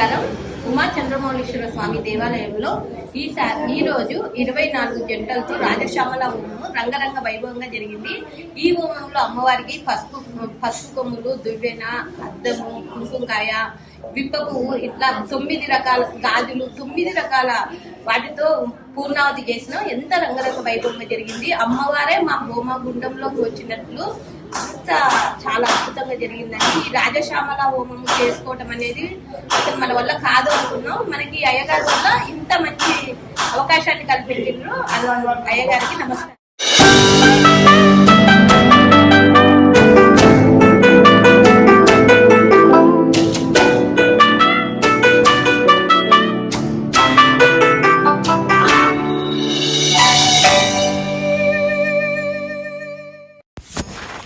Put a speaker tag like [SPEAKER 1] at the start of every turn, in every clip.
[SPEAKER 1] నమస్కారం. ఉమా చంద్రమౌళీశ్వర స్వామి దేవాలయంలో ఈ సా- ఈ రోజు ఇరవై నాలుగు జంటలతో రాజశ్యామల హోమము రంగరంగ వైభవంగా జరిగింది. ఈ హోమంలో అమ్మవారికి పసుపు పసుపు కొమ్ములు దువ్వెన అద్దము కుంకుమకాయ విప్ప పువ్వు ఇట్లా తొమ్మిది రకాల గాజులు తొమ్మిది రకాల వాటితో పూర్ణావతి చేసిన ఎంత రంగరంగ వైభవంగా జరిగింది. అమ్మవారే మా హోమ గుండంలోకి వచ్చినట్లు అంత చాలా అద్భుతంగా జరిగిందండి. ఈ రాజశ్యామల హోమం చేసుకోవటం అనేది అసలు మన వల్ల కాదు అనుకున్నాం. మనకి అయ్యగారి వల్ల ఇంత మంచి అవకాశాన్ని కల్పించారు అది అయ్యగారికి నమస్కారం.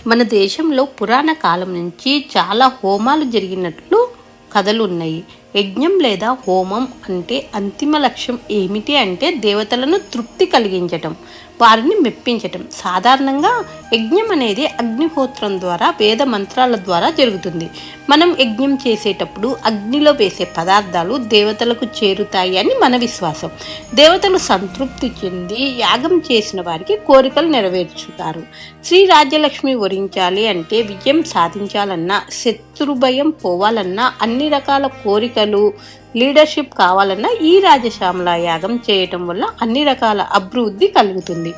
[SPEAKER 2] మన దేశంలో పురాణ కాలం నుంచి చాలా హోమాలు జరిగినట్లు కథలు ఉన్నాయి. యజ్ఞం లేదా హోమం అంటే అంతిమ లక్ష్యం ఏమిటి అంటే దేవతలను తృప్తి కలిగించటం వారిని మెప్పించటం. సాధారణంగా యజ్ఞం అనేది అగ్నిహోత్రం ద్వారా వేద మంత్రాల ద్వారా జరుగుతుంది. మనం యజ్ఞం చేసేటప్పుడు అగ్నిలో వేసే పదార్థాలు దేవతలకు చేరుతాయి అని మన విశ్వాసం. దేవతలు సంతృప్తి చెంది యాగం చేసిన వారికి కోరికలు నెరవేర్చుతారు. శ్రీ రాజ్యలక్ష్మి వరించాలి అంటే విజయం సాధించాలన్నా శత్రుభయం పోవాలన్నా అన్ని రకాల కోరికలు లీడర్షిప్ కావాలన్నా ఈ రాజశ్యామల యాగం చేయటం వల్ల అన్ని రకాల అభివృద్ధి కలుగుతుంది.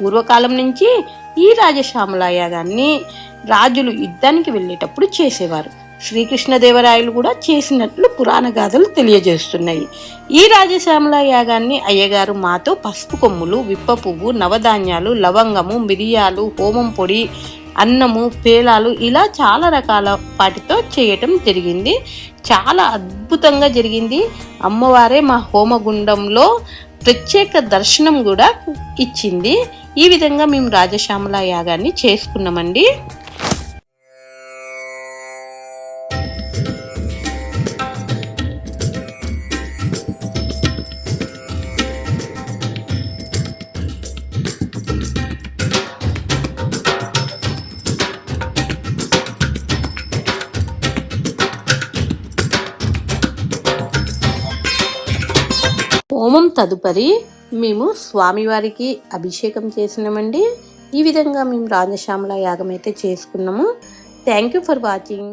[SPEAKER 2] పూర్వకాలం నుంచి ఈ రాజశ్యామల యాగాన్ని రాజులు యుద్ధానికి వెళ్ళేటప్పుడు చేసేవారు. శ్రీకృష్ణదేవరాయలు కూడా చేసినట్లు పురాణ గాథలు తెలియజేస్తున్నాయి. ఈ రాజశ్యామల యాగాన్ని అయ్యగారు మాతో పసుపు కొమ్ములు విప్ప పువ్వు నవధాన్యాలు లవంగము మిరియాలు హోమం పొడి అన్నము పేలాలు ఇలా చాలా రకాల వాటితో చేయటం జరిగింది. చాలా అద్భుతంగా జరిగింది. అమ్మవారే మా హోమగుండంలో ప్రత్యేక దర్శనం కూడా ఇచ్చింది. ఈ విధంగా మేము రాజశ్యామల యాగాన్ని చేసుకున్నామండి. హోమం తదుపరి మేము స్వామివారికి అభిషేకం చేసినామండి. ఈ విధంగా మేము రాజశ్యామల యాగం అయితే చేసుకున్నాము. Thank you for watching